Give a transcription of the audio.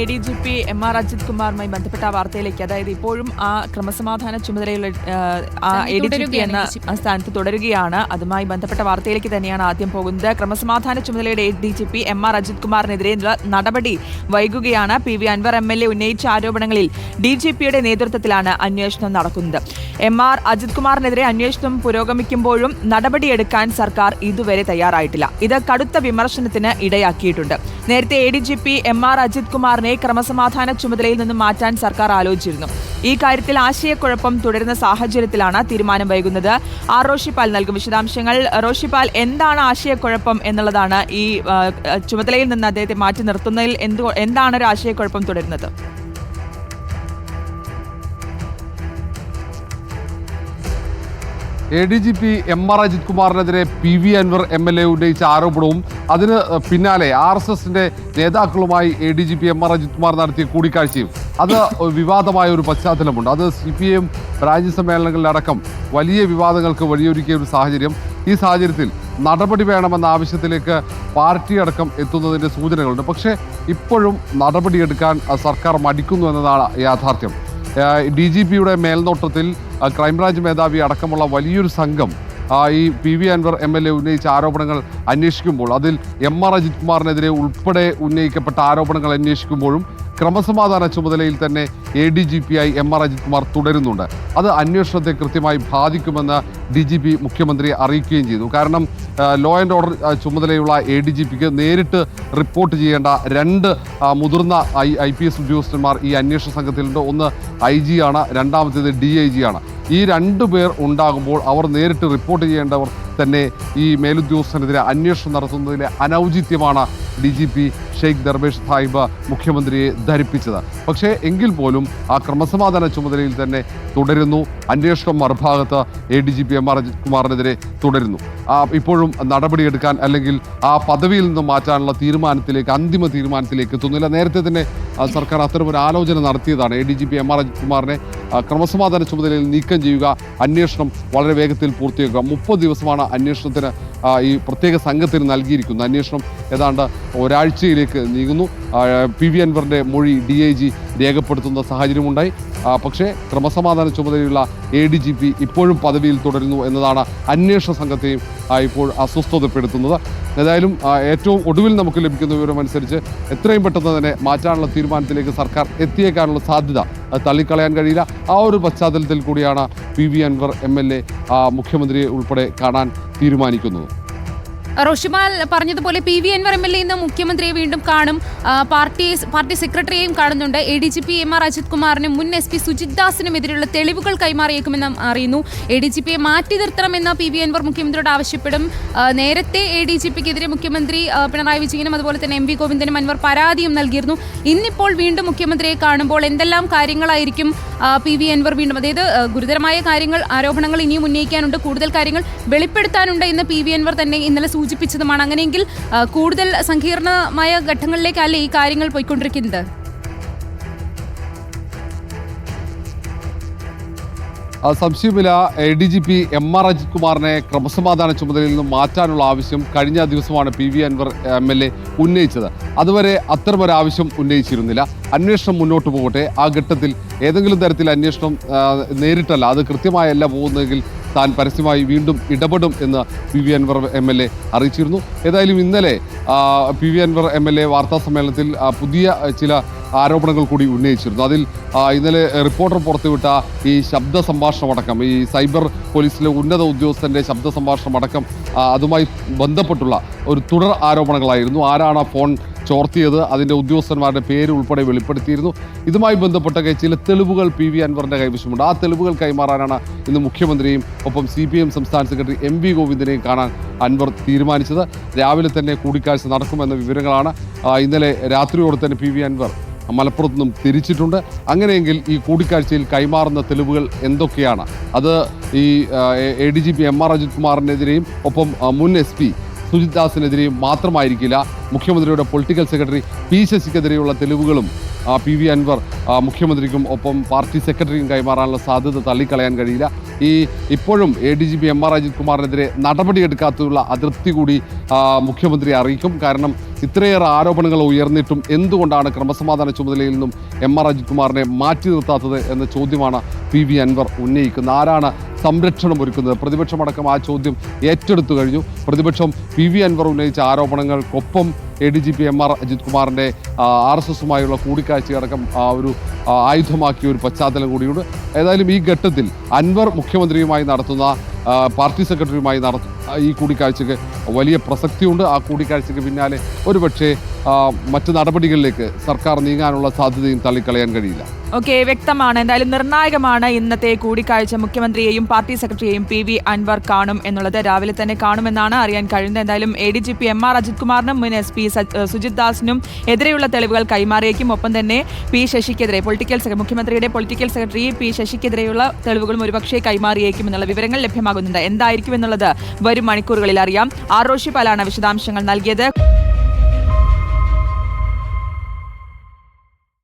A D G P M R Ajith കുമാറുമായി ബന്ധപ്പെട്ട ആ വാർത്തയിലേക്ക്. അതായത് ഇപ്പോഴും ആ ക്രമസമാധാന ചുമതലയുള്ള ആ, എ ഡി ജി പി എന്ന സ്ഥാനത്ത് തുടരുകയാണ്. അതുമായി ബന്ധപ്പെട്ട വാർത്തയിലേക്ക് തന്നെയാണ് ആദ്യം പോകുന്നത്. ക്രമസമാധാന ചുമതലയുടെ A D G P M R Ajith കുമാറിനെതിരെ നടപടി വൈകുകയാണ്. P V Anvar M L A ഉന്നയിച്ച ആരോപണങ്ങളിൽ ഡി ജി പിയുടെ നേതൃത്വത്തിലാണ് അന്വേഷണം നടക്കുന്നത്. എം ആർ അജിത് കുമാറിനെതിരെ അന്വേഷണം പുരോഗമിക്കുമ്പോഴും നടപടിയെടുക്കാൻ സർക്കാർ ഇതുവരെ തയ്യാറായിട്ടില്ല. ഇത് കടുത്ത വിമർശനത്തിന് ഇടയാക്കിയിട്ടുണ്ട്. നേരത്തെ A D G P M R Ajith കുമാറിനെ ക്രമസമാധാന ചുമതലയിൽ നിന്ന് മാറ്റാൻ സർക്കാർ ആലോചിച്ചിരുന്നു. ഈ കാര്യത്തിൽ ആശയക്കുഴപ്പം തുടരുന്ന സാഹചര്യത്തിലാണ് തീരുമാനം വൈകുന്നത്. ആർ. റോഷിപ്പാൽ നൽകും വിശദാംശങ്ങൾ. റോഷിപ്പാൽ എന്താണ് ആശയക്കുഴപ്പം എന്നുള്ളതാണ് ഈ ചുമതലയിൽ നിന്ന് അദ്ദേഹത്തെ മാറ്റി നിർത്തുന്നതിൽ എന്ത് എന്താണ് ഒരു ആശയക്കുഴപ്പം തുടരുന്നത്? A D G P M R Ajith കുമാറിനെതിരെ P V Anvar M L A ഉന്നയിച്ച ആരോപണവും അതിന് പിന്നാലെ ആർ എസ് എസിന്റെ നേതാക്കളുമായി A D G P M R Ajith Kumar നടത്തിയ കൂടിക്കാഴ്ചയും അത് വിവാദമായ ഒരു പശ്ചാത്തലമുണ്ട്. അത് സി പി എം ബ്രാഞ്ച് സമ്മേളനങ്ങളിലടക്കം വലിയ വിവാദങ്ങൾക്ക് വഴിയൊരുക്കിയ ഒരു സാഹചര്യം. ഈ സാഹചര്യത്തിൽ നടപടി വേണമെന്ന ആവശ്യത്തിലേക്ക് പാർട്ടി അടക്കം എത്തുന്നതിന്റെ സൂചനകളുണ്ട്. പക്ഷേ ഇപ്പോഴും നടപടിയെടുക്കാൻ സർക്കാർ മടിക്കുന്നു എന്നതാണ് യാഥാർത്ഥ്യം. ഡി ജി പിയുടെ മേൽനോട്ടത്തിൽ ക്രൈംബ്രാഞ്ച് മേധാവി അടക്കമുള്ള വലിയൊരു സംഘം ഈ P V Anvar M L A ഉന്നയിച്ച ആരോപണങ്ങൾ അന്വേഷിക്കുമ്പോൾ അതിൽ എം ആർ അജിത് കുമാറിനെതിരെ ഉൾപ്പെടെ ഉന്നയിക്കപ്പെട്ട ആരോപണങ്ങൾ അന്വേഷിക്കുമ്പോഴും ക്രമസമാധാന ചുമതലയിൽ തന്നെ എ ഡി ജി പി ആയി എം ആർ അജിത് കുമാർ തുടരുന്നുണ്ട്. അത് അന്വേഷണത്തെ കൃത്യമായി ബാധിക്കുമെന്ന് ഡി ജി പി മുഖ്യമന്ത്രിയെ അറിയിക്കുകയും ചെയ്തു. കാരണം ലോ ആൻഡ് ഓർഡർ ചുമതലയുള്ള എ ഡി ജി പിക്ക് നേരിട്ട് റിപ്പോർട്ട് ചെയ്യേണ്ട രണ്ട് മുതിർന്ന ഐ ഐ പി എസ് ഉദ്യോഗസ്ഥന്മാർ ഈ അന്വേഷണ സംഘത്തിലുണ്ട്. ഒന്ന് ഐ ജി ആണ് രണ്ടാമത്തേത് ഡി ഐ ജി ആണ്. ഈ രണ്ടു പേർ ഉണ്ടാകുമ്പോൾ അവർ നേരിട്ട് റിപ്പോർട്ട് ചെയ്യേണ്ടവർ തന്നെ ഈ മേലുദ്യോഗസ്ഥനെതിരെ അന്വേഷണം നടത്തുന്നതിലെ അനൗചിത്യമാണ് D G P Sheikh Darvesh Sahib മുഖ്യമന്ത്രിയെ ധരിപ്പിച്ചത്. പക്ഷേ എങ്കിൽ പോലും ആ ക്രമസമാധാന ചുമതലയിൽ തന്നെ തുടരുന്നു. അന്വേഷണം മറുഭാഗത്ത് A D G P M R കുമാറിനെതിരെ തുടരുന്നു. ഇപ്പോഴും നടപടിയെടുക്കാൻ അല്ലെങ്കിൽ ആ പദവിയിൽ നിന്ന് മാറ്റാനുള്ള തീരുമാനത്തിലേക്ക് അന്തിമ തീരുമാനത്തിലേക്ക് എത്തുന്നില്ല. നേരത്തെ തന്നെ സർക്കാർ അത്തരമൊരു ആലോചന നടത്തിയതാണ്. A D G P M R Ajith കുമാറിനെ ക്രമസമാധാന ചുമതലയിൽ നീക്കം ചെയ്യുക അന്വേഷണം വളരെ വേഗത്തിൽ പൂർത്തിയാക്കുക. മുപ്പത് ദിവസമാണ് അന്വേഷണത്തിന് ഈ പ്രത്യേക സംഘത്തിന് നൽകിയിരിക്കുന്നത്. അന്വേഷണം ഏതാണ്ട് ഒരാഴ്ചയിലേക്ക് നീങ്ങുന്നു. പി വി അൻവറിന്റെ മൊഴി ഡി ഐ ജി രേഖപ്പെടുത്തുന്ന സാഹചര്യമുണ്ടായി. പക്ഷേ ക്രമസമാധാന ചുമതലയുള്ള എ ഡി ജി പി ഇപ്പോഴും പദവിയിൽ തുടരുന്നു എന്നതാണ് അന്വേഷണ സംഘത്തെയും ഇപ്പോൾ അസ്വസ്ഥതപ്പെടുത്തുന്നത്. ഏതായാലും ഏറ്റവും ഒടുവിൽ നമുക്ക് ലഭിക്കുന്ന വിവരമനുസരിച്ച് എത്രയും പെട്ടെന്ന് തന്നെ മാറ്റാനുള്ള തീരുമാനത്തിലേക്ക് സർക്കാർ എത്തിയേക്കാനുള്ള സാധ്യത തള്ളിക്കളയാൻ കഴിയില്ല. ആ ഒരു പശ്ചാത്തലത്തിൽ കൂടിയാണ് P V Anvar M L A മുഖ്യമന്ത്രിയെ ഉൾപ്പെടെ കാണാൻ തീരുമാനിക്കുന്നത്. റോഷിമാൽ പറഞ്ഞതുപോലെ P V Anvar M L A ഇന്ന് മുഖ്യമന്ത്രിയെ വീണ്ടും കാണും. പാർട്ടി പാർട്ടി സെക്രട്ടറിയെയും കാണുന്നുണ്ട്. A D G P M R Ajith കുമാറിനും മുൻ എസ് പി സുജിത് ദാസിനും എതിരെയുള്ള തെളിവുകൾ കൈമാറിയേക്കുമെന്ന് അറിയുന്നു. എ ഡി ജി പിയെ മാറ്റി നിർത്തണമെന്ന് പി വി എൻവർ മുഖ്യമന്ത്രിയോട് ആവശ്യപ്പെടും. നേരത്തെ എ ഡി ജി പിക്കെതിരെ മുഖ്യമന്ത്രി പിണറായി വിജയനും അതുപോലെ തന്നെ എം വി ഗോവിന്ദനും അൻവർ പരാതിയും നൽകിയിരുന്നു. ഇന്നിപ്പോൾ വീണ്ടും മുഖ്യമന്ത്രിയെ കാണുമ്പോൾ എന്തെല്ലാം കാര്യങ്ങളായിരിക്കും പി വി അൻവർ വീണ്ടും അതായത് ഗുരുതരമായ കാര്യങ്ങൾ ആരോപണങ്ങൾ ഇനിയും ഉന്നയിക്കാനുണ്ട് കൂടുതൽ കാര്യങ്ങൾ വെളിപ്പെടുത്താനുണ്ട് എന്ന് പി വി അൻവർ തന്നെ ഇന്നലെ സൂചിപ്പിച്ചതുമാണ്. അങ്ങനെയെങ്കിൽ കൂടുതൽ സങ്കീർണമായ ഘട്ടങ്ങളിലേക്കല്ലേ ഈ കാര്യങ്ങൾ പോയിക്കൊണ്ടിരിക്കുന്നത്? സംശയമില്ല. D G P M R Ajith കുമാറിനെ ക്രമസമാധാന ചുമതലയിൽ നിന്ന് മാറ്റാനുള്ള ആവശ്യം കഴിഞ്ഞ ദിവസമാണ് P V Anvar M L A ഉന്നയിച്ചത്. അതുവരെ അത്തരമൊരാവശ്യം ഉന്നയിച്ചിരുന്നില്ല. അന്വേഷണം മുന്നോട്ട് പോകട്ടെ. ആ ഘട്ടത്തിൽ ഏതെങ്കിലും തരത്തിൽ അന്വേഷണം നേരിട്ടല്ല. അത് കൃത്യമായല്ല പോകുന്നതെങ്കിൽ താൻ പരസ്യമായി വീണ്ടും ഇടപെടും എന്ന് P V Anvar M L A അറിയിച്ചിരുന്നു. ഏതായാലും ഇന്നലെ P V Anvar M L A വാർത്താ സമ്മേളനത്തിൽ പുതിയ ചില ആരോപണങ്ങൾ കൂടി ഉന്നയിച്ചിരുന്നു. അതിൽ ഇന്നലെ റിപ്പോർട്ടർ പുറത്തുവിട്ട ഈ ശബ്ദ സംഭാഷണം അടക്കം ഈ സൈബർ പോലീസിലെ ഉന്നത ഉദ്യോഗസ്ഥന്റെ ശബ്ദ സംഭാഷണം അടക്കം അതുമായി ബന്ധപ്പെട്ടുള്ള ഒരു തുടർ ആരോപണങ്ങളായിരുന്നു. ആരാണ് ഫോൺ ചോർത്തിയത് അതിന്റെ ഉദ്യോഗസ്ഥന്മാരുടെ പേര് ഉൾപ്പെടെ വെളിപ്പെടുത്തിയിരുന്നു. ഇതുമായി ബന്ധപ്പെട്ട ചില തെളിവുകൾ പി വി അൻവറിന്റെ കൈവശമുണ്ട്. ആ തെളിവുകൾ കൈമാറാനാണ് ഇന്ന് മുഖ്യമന്ത്രിയും ഒപ്പം സി പി എം സംസ്ഥാന സെക്രട്ടറി എം വി ഗോവിന്ദനെയും കാണാൻ അൻവർ തീരുമാനിച്ചത്. രാവിലെ തന്നെ കൂടിക്കാഴ്ച നടക്കുമെന്ന വിവരങ്ങളാണ് ഇന്നലെ രാത്രിയോടെ തന്നെ പി വി അൻവർ മലപ്പുറത്ത് നിന്നും തിരിച്ചിട്ടുണ്ട്. അങ്ങനെയെങ്കിൽ ഈ കൂടിക്കാഴ്ചയിൽ കൈമാറുന്ന തെളിവുകൾ എന്തൊക്കെയാണ്? അത് ഈ A D G P M R Ajith കുമാറിനെതിരെയും ഒപ്പം മുൻ എസ് പി സുജിത് ദാസിനെതിരെയും മാത്രമായിരിക്കില്ല. മുഖ്യമന്ത്രിയുടെ പൊളിറ്റിക്കൽ സെക്രട്ടറി പി ശശിക്കെതിരെയുള്ള തെളിവുകളും പി വി അൻവർ മുഖ്യമന്ത്രിക്കും ഒപ്പം പാർട്ടി സെക്രട്ടറിക്കും കൈമാറാനുള്ള സാധ്യത തള്ളിക്കളയാൻ കഴിയില്ല. ഈ ഇപ്പോഴും A D G P M R Ajith കുമാറിനെതിരെ നടപടിയെടുക്കാത്തതുള്ള അതൃപ്തി കൂടി മുഖ്യമന്ത്രി അറിയിക്കും. കാരണം ഇത്രയേറെ ആരോപണങ്ങൾ ഉയർന്നിട്ടും എന്തുകൊണ്ടാണ് ക്രമസമാധാന ചുമതലയിൽ നിന്നും എം ആർ അജിത് കുമാറിനെ മാറ്റി നിർത്താത്തത് എന്ന ചോദ്യമാണ് പി വി അൻവർ ഉന്നയിക്കുന്നത്. ആരാണ് സംരക്ഷണം ഒരുക്കുന്നത്. പ്രതിപക്ഷമടക്കം ആ ചോദ്യം ഏറ്റെടുത്തു കഴിഞ്ഞു. പ്രതിപക്ഷം പി വി അൻവർ ഉന്നയിച്ച ആരോപണങ്ങൾക്കൊപ്പം A D G P M R Ajith കുമാറിന്റെ ആർ എസ് എസുമായുള്ള കൂടിക്കാഴ്ചയടക്കം ആ ഒരു ആയുധമാക്കിയ ഒരു പശ്ചാത്തലം കൂടിയുണ്ട്. ഏതായാലും ഈ ഘട്ടത്തിൽ അൻവർ മുഖ്യമന്ത്രിയുമായി നടത്തുന്ന പാർട്ടി സെക്രട്ടറിയുമായി നടത്തുന്ന ഈ കൂടിക്കാഴ്ചയ്ക്ക് വലിയ പ്രസക്തിയുണ്ട്. ആ കൂടിക്കാഴ്ചയ്ക്ക് പിന്നാലെ ഒരുപക്ഷേ മറ്റ് നടപടികളിലേക്ക് സർക്കാർ നീങ്ങാനുള്ള സാധ്യതയും തള്ളിക്കളയാൻ കഴിയില്ല. ഓക്കെ വ്യക്തമാണ്. എന്തായാലും നിർണായകമാണ് ഇന്നത്തെ കൂടിക്കാഴ്ച. മുഖ്യമന്ത്രിയെയും പാർട്ടി സെക്രട്ടറിയെയും പി വി അൻവർ കാണും എന്നുള്ളത് രാവിലെ തന്നെ കാണുമെന്നാണ് അറിയാൻ കഴിയുന്നത്. എന്തായാലും A D G P M R Ajith കുമാറിനും മുൻ എസ് പി സുജിത് ദാസിനും എതിരെയുള്ള തെളിവുകൾ കൈമാറിയേക്കും. ഒപ്പം തന്നെ പി ശശിക്കെതിരെ പൊളിറ്റിക്കൽ സെക്രട്ടറി മുഖ്യമന്ത്രിയുടെ പൊളിറ്റിക്കൽ സെക്രട്ടറി പി ശശിക്കെതിരെയുള്ള തെളിവുകളും ഒരുപക്ഷെ കൈമാറിയേക്കും എന്നുള്ള വിവരങ്ങൾ ലഭ്യമാകുന്നുണ്ട്. എന്തായിരിക്കും എന്നുള്ളത് വരും മണിക്കൂറുകളിൽ അറിയാം. ആർ റോഷി പാലാണ് വിശദാംശങ്ങൾ നൽകിയത്.